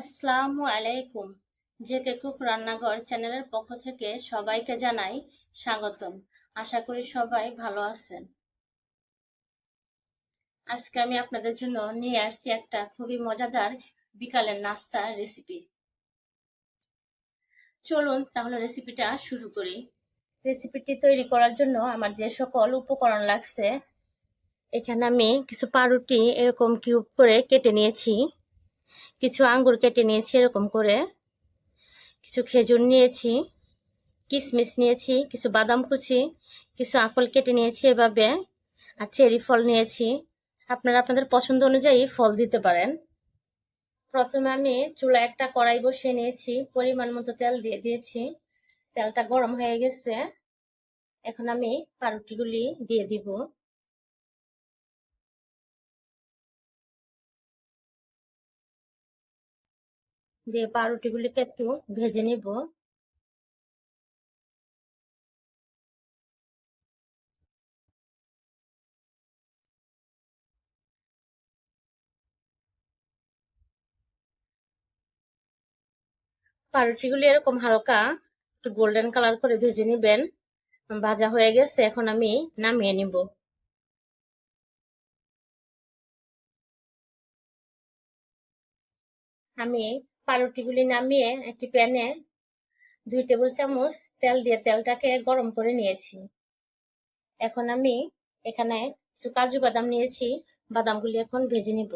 আসসালামু আলাইকুম। JK cook রান্নাঘর চ্যানেলের পক্ষ থেকে সবাইকে জানাই স্বাগতম। আশা করি সবাই ভালো আছেন। আজকে আমি আপনাদের জন্য নিয়ে আসছি একটা খুবই মজাদার বিকালের নাস্তার রেসিপি। চলুন তাহলে রেসিপিটা শুরু করি। রেসিপিটি তৈরি করার জন্য আমার যে সকল উপকরণ লাগছে, এখানে আমি কিছু পাউরুটি এরকম কিউব করে কেটে নিয়েছি। কিছু আঙ্গুর কেটে নিয়েছি এরকম করে। কিছু খেজুর নিয়েছি কিশমিশ নিয়েছি, কিছু বাদাম কুচি, কিছু আপেল কেটে নিয়েছি এভাবে, আর চেরি ফল নিয়েছি। আপনারা আপনাদের পছন্দ অনুযায়ী ফল দিতে পারেন। প্রথমে আমি চুলা একটা কড়াই বসিয়ে নিয়েছি, পরিমাণ মতো তেল দিয়ে দিয়েছি। তেলটা গরম হয়ে গেছে। এখন আমি পাউরুটিগুলি দিয়ে দিব। দিয়ে পাউরুটিগুলিকে একটু ভেজে নিব। পাউরুটিগুলি এরকম হালকা একটু গোল্ডেন কালার করে ভেজে নিবেন। ভাজা হয়ে গেছে, এখন আমি নামিয়ে নিব। আমি পাউরুটিগুলি নামিয়ে একটি প্যানে দুই টেবিল চামচ তেল দিয়ে তেলটাকে গরম করে নিয়েছি। এখন আমি এখানে কিছু কাজু বাদাম নিয়েছি, বাদামগুলি এখন ভেজে নিব।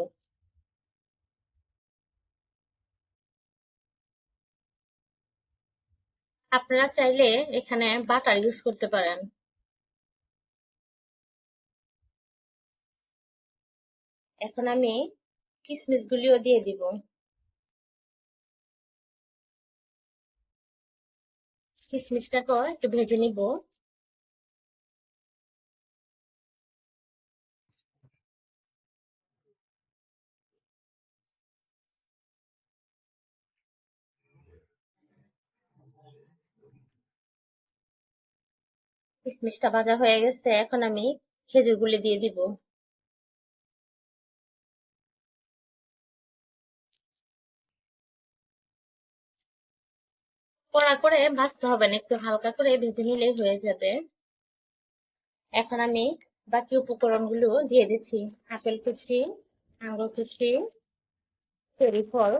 আপনারা চাইলে এখানে বাটার ইউজ করতে পারেন। এখন আমি কিশমিশ গুলিও দিয়ে দিব। কিশমিশটাকেও একটু ভেজে নিব। কিশমিশটা ভাজা হয়ে গেছে এখন আমি খেজুর গুলি দিয়ে দিব। কড়া করে ভাজতে হবে না, একটু হালকা করে ভেজে নিলেই হয়ে যাবে। এখন আমি বাকি উপকরণগুলো দিয়ে দিচ্ছি, আপেল কুচি, আঙ্গুর কুচি ফল।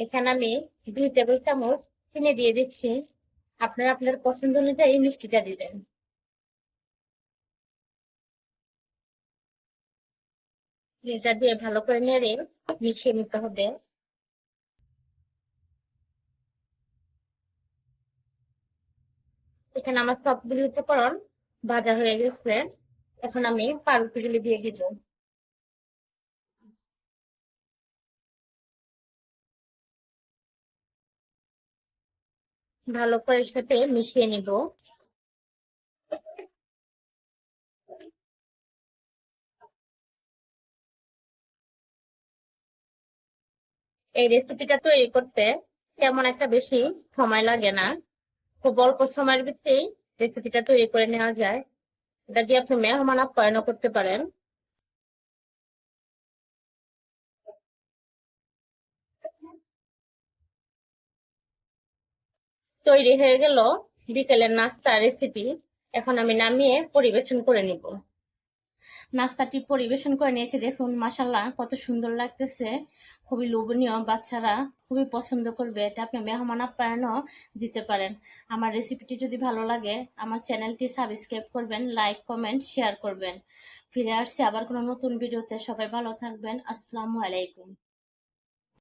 এখানে আমি দুই টেবিল চামচ চিনি দিয়ে দিচ্ছি। আপনারা আপনার পছন্দ অনুযায়ী মিষ্টিটা দিবেন। লেজার দিয়ে ভালো করে নেড়ে মিশিয়ে নিতে হবে। এখানে আমার সবগুলি উপকরণ ভাজা হয়ে গেছে। এখন আমি পাউরুটিগুলি দিয়ে দিব। ভালো করে সাথে মিশিয়ে নিব। এই রেসিপিটা তৈরি করতে তেমন একটা বেশি সময় লাগে না। খুব অল্প সময়ের ভিতরেই রেসিপিটা তৈরি করে নেওয়া যায়। এটা দিয়ে আপনি মেহমান আপ্যায়নও করতে পারেন। তৈরি হয়ে গেল বিকেলের নাস্তা রেসিপি এখন আমি নামিয়ে পরিবেশন করে নিব। নাস্তাটি পরিবেশন করে নিয়েছি। দেখুন মাসাল্লাহ কত সুন্দর লাগতেছে। খুবই লোভনীয়, বাচ্চারা খুবই পছন্দ করবে। এটা আপনি মেহমান আপ্যায়নও দিতে পারেন। আমার রেসিপিটি যদি ভালো লাগে, আমার চ্যানেলটি সাবস্ক্রাইব করবেন লাইক কমেন্ট শেয়ার করবেন। ফিরে আসছি আবার কোনো নতুন ভিডিওতে। সবাই ভালো থাকবেন। আসসালামু আলাইকুম।